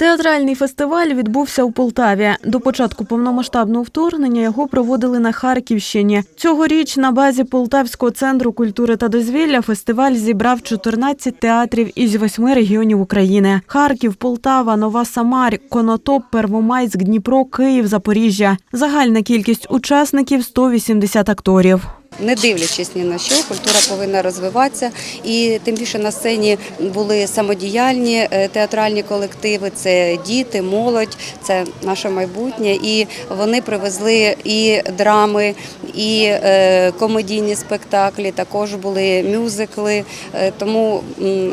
Театральний фестиваль відбувся у Полтаві. До початку повномасштабного вторгнення його проводили на Харківщині. Цьогоріч на базі Полтавського центру культури та дозвілля фестиваль зібрав 14 театрів із восьми регіонів України: Харків, Полтава, Нова Самар, Конотоп, Первомайськ, Дніпро, Київ, Запоріжжя. Загальна кількість учасників 180 акторів. Не дивлячись ні на що, культура повинна розвиватися, і тим більше на сцені були самодіяльні е, театральні колективи. Це діти, молодь, це наше майбутнє. І вони привезли і драми, і е, комедійні спектаклі. Також були мюзикли. Е, Тому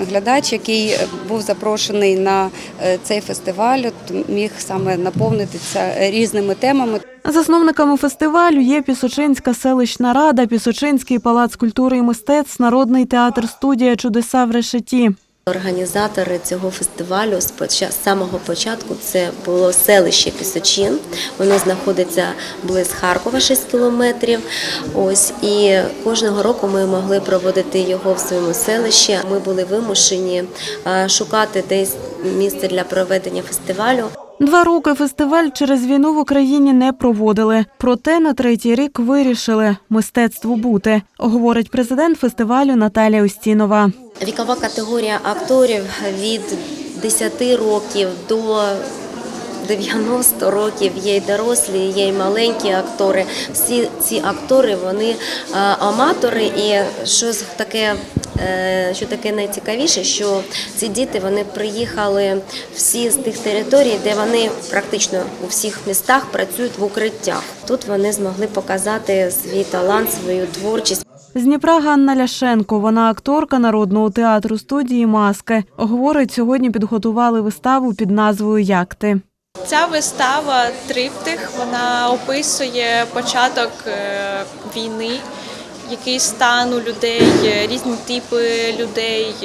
глядач, який був запрошений на е, цей фестиваль, міг саме наповнитися різними темами. Засновниками фестивалю є Пісочинська селищна рада, Пісочинський палац культури і мистецтв, Народний театр студія Чудеса в решеті. Організатори цього фестивалю з самого початку це було селище Пісочин. Воно знаходиться близь Харкова 6 кілометрів. Ось і кожного року ми могли проводити його в своєму селищі. Ми були вимушені е, шукати десь місце для проведення фестивалю. Два роки фестиваль через війну в Україні не проводили. Проте на третій рік вирішили мистецтво бути, говорить президент фестивалю Наталія Устінова. Вікова категорія акторів від 10 років до 90 років є й дорослі, є й маленькі актори. Всі ці актори вони е, аматори, і що з- таке. Е, Що таке найцікавіше, що ці діти вони приїхали всі з тих територій, де вони практично у всіх містах працюють в укриттях. Тут вони змогли показати свій талант, свою творчість. З Дніпра Ганна Ляшенко. Вона акторка народного театру студії Маски. Говорить, сьогодні підготували виставу під назвою Як ти. Ця вистава триптих вона описує початок е, війни, який стан у людей, різні типи людей,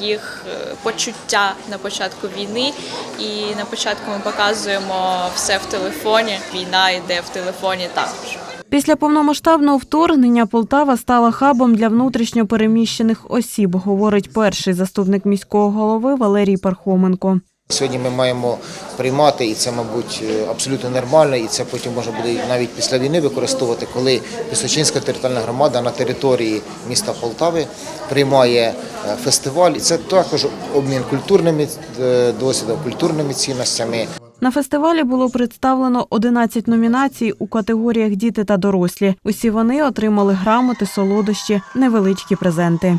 їх е, почуття на початку війни. І на початку ми показуємо все в телефоні. Війна йде в телефоні також. Після повномасштабного вторгнення Полтава стала хабом для внутрішньо переміщених осіб, говорить перший заступник міського голови Валерій Пархоменко. Сьогодні ми маємо приймати, і це, мабуть, абсолютно нормально, і це потім можна буде навіть після війни використовувати, коли Пісочинська територіальна громада на території міста Полтави приймає е, фестиваль. І це також обмін культурними е, досвідом, культурними цінностями. На фестивалі було представлено 11 номінацій у категоріях діти та дорослі. Усі вони отримали грамоти, солодощі, невеличкі презенти.